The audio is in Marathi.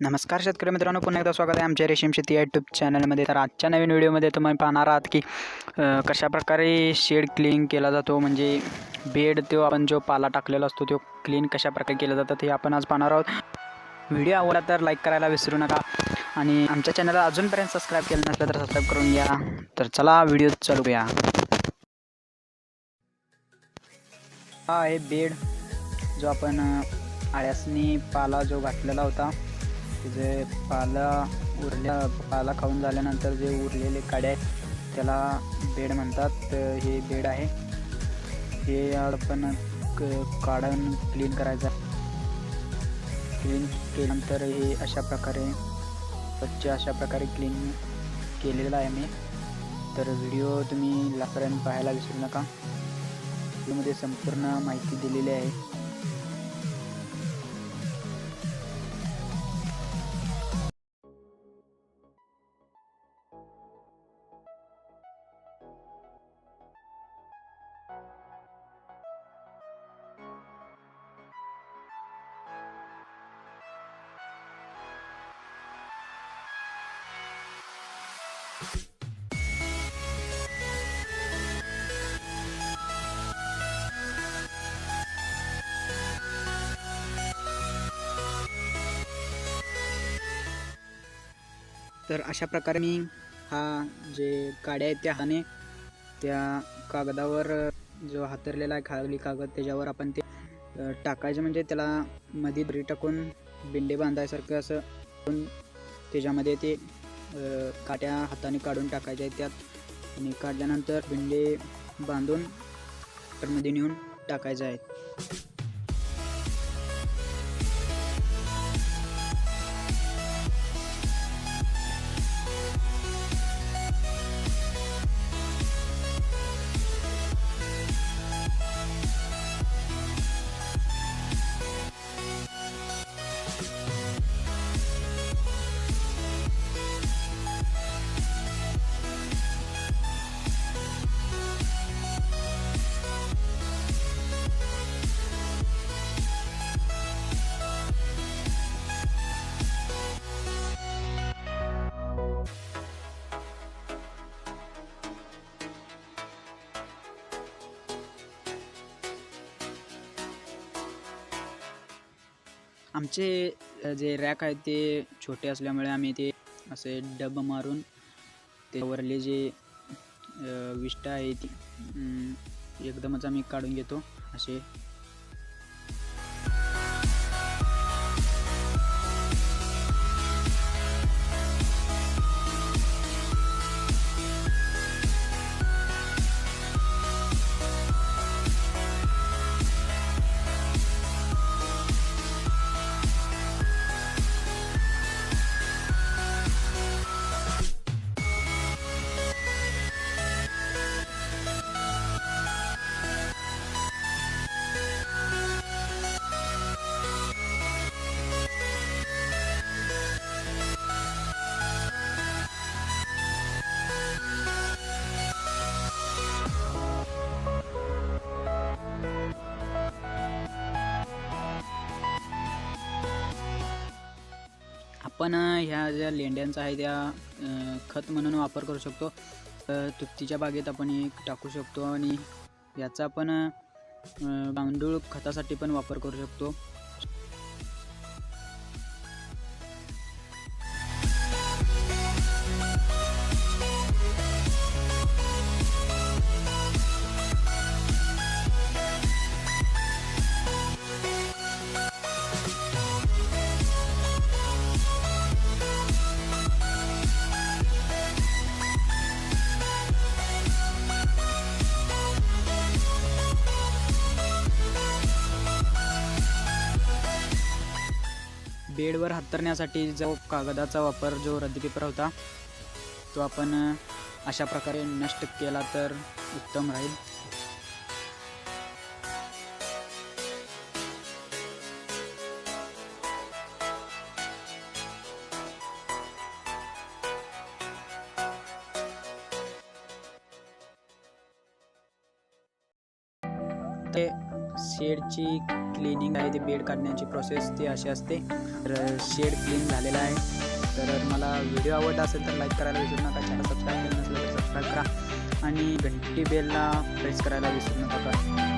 नमस्कार शेतकरी मित्रांनो पुन्हा एकदा स्वागत आहे आमच्या रेशीम शेती यूट्यूब चॅनलमध्ये तर आजच्या नवीन व्हिडिओमध्ये तुम्ही पाहणार आहात की कशाप्रकारे शेड क्लीन केला जातो म्हणजे बेड तो आपण जो पाला टाकलेला असतो तो क्लीन कशाप्रकारे केला जातं ते आपण आज पाहणार आहोत. व्हिडिओ आवडला तर लाईक करायला विसरू नका. आणि आमच्या चॅनलला अजूनपर्यंत सबस्क्राईब केलं नसलं तर सबस्क्राईब करून घ्या. तर चला व्हिडिओ चालू करूया. हा आहे बेड जो आपण आळ्यासनी पाला जो घातलेला होता. जे पाला उरल्या पाला खाऊन झाल्यानंतर जे उरलेले काड्या आहेत त्याला बेड म्हणतात. हे बेड आहे. हे आपण क- काढून क्लीन करायचं क्लीन केल्यानंतर हे अशा प्रकारे स्वच्छ अशा प्रकारे क्लीन केलेलं आहे मी. तर व्हिडिओ तुम्ही लापर्यंत पाहायला विसरू नका. व्हिडिओमध्ये संपूर्ण माहिती दिलेली आहे. तर अशा प्रकारे मी हा जे काड्या आहेत त्या हाने त्या कागदावर जो हातरलेला आहे खाली कागद त्याच्यावर आपण ते टाकायचं. म्हणजे त्याला मध्ये दरी टाकून बिंडे बांधायसारखं असं त्याच्यामध्ये ते काट्या हाताने काढून टाकायच्या आहेत त्यात. आणि काढल्यानंतर भिंडे बांधून मध्ये नेऊन टाकायचं आहे आमचे जे रॅक आहेत ते छोटे असल्यामुळे आम्ही ते असे डब मारून त्यावरले जे विष्टा आहे ती एकदमच आम्ही काढून घेतो. असे आपण ह्या ज्या लेंड्यांचा आहे त्या खत म्हणून वापर करू शकतो. अ, तुतीच्या बागेत आपण एक टाकू शकतो आणि याचा आपण गांडूळ खतासाठी पण वापर करू शकतो. बेडवर हातरण्यासाठी जो कागदाचा वापर जो रद्दी पेपर होता तो आपण अशा प्रकारे नष्ट केला तर उत्तम राहील. ते शेडची क्लिनिंग आहे ते बेड काढण्याची प्रोसेस ती अशी असते. तर शेड क्लीन झालेला आहे. तर मला व्हिडिओ आवडला असेल तर लाईक करायला विसरू नका. चॅनल सबस्क्राईब केलं नसलं तर सबस्क्राईब करा. आणि घंटी बेलला प्रेस करायला विसरू नका.